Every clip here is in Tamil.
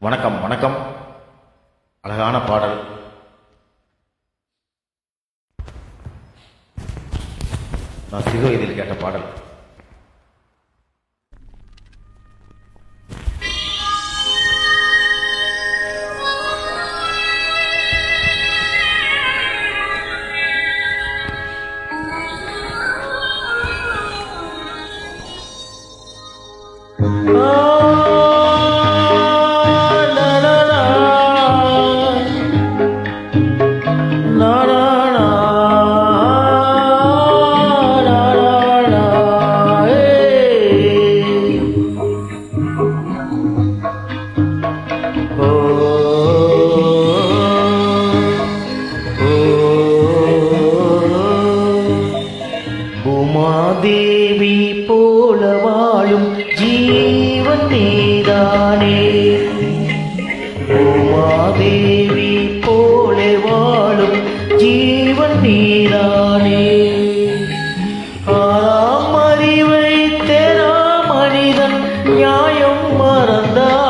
வணக்கம் வணக்கம். அழகான பாடல். நான் சிறு வயதில் கேட்ட பாடல். மாதேவி போல வாழும் ஜீவன் நீதானே. மாதேவி போல வாழும் ஜீவன் நீதானே. ஆறாம் அறிவை தெரா மனிதன் நியாயம் மறந்தான்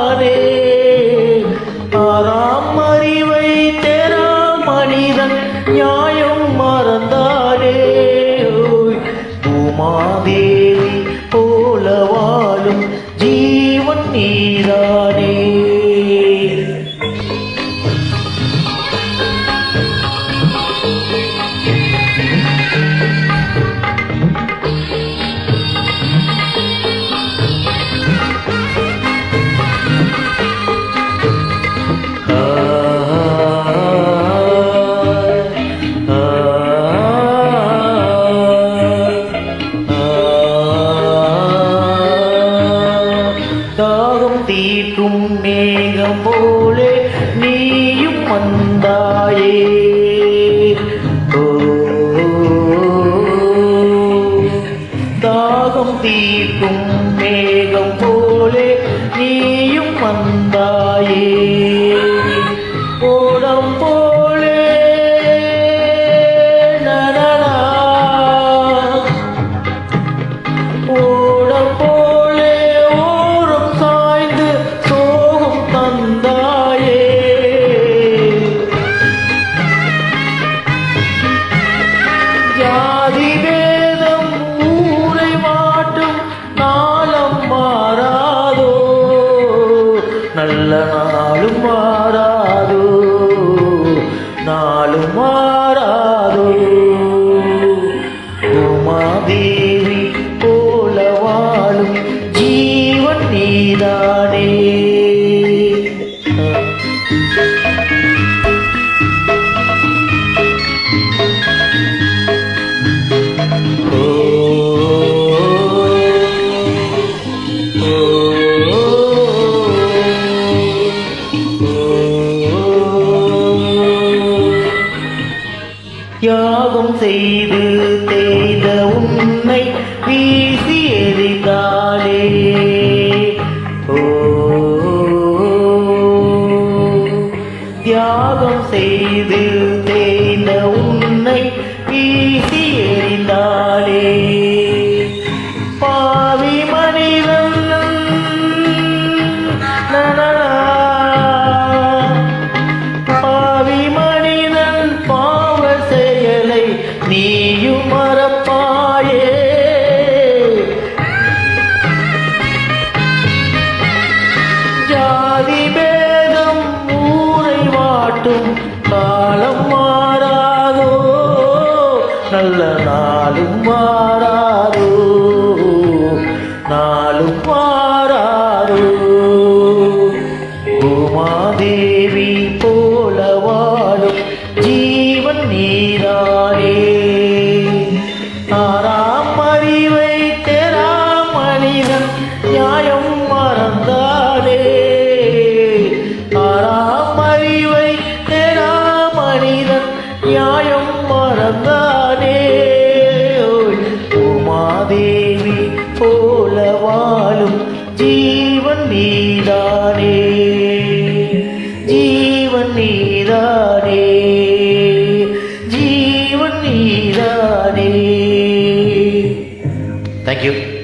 போலே நீயும் வந்தாயே. தாகம் தீர்க்கும் மேகம் போலே நீயும் வந்தாயே நாளும் மாறாதோ? உமாதேவி போல வாழும் ஜீவன் யாகம் செய்து தே நல்ல நாளும் மாறாரோ? நாளும் மாறாரோ? உமாதேவி போல வாழும் ஜீவன் நீரானே. ஆறாம் அறிவை தெராம் மனிதன் நியாயம் மறந்தாலே ஆறாம் அறிவை தெராம் மனிதன் நியாயம் மறந்தார் Thank you.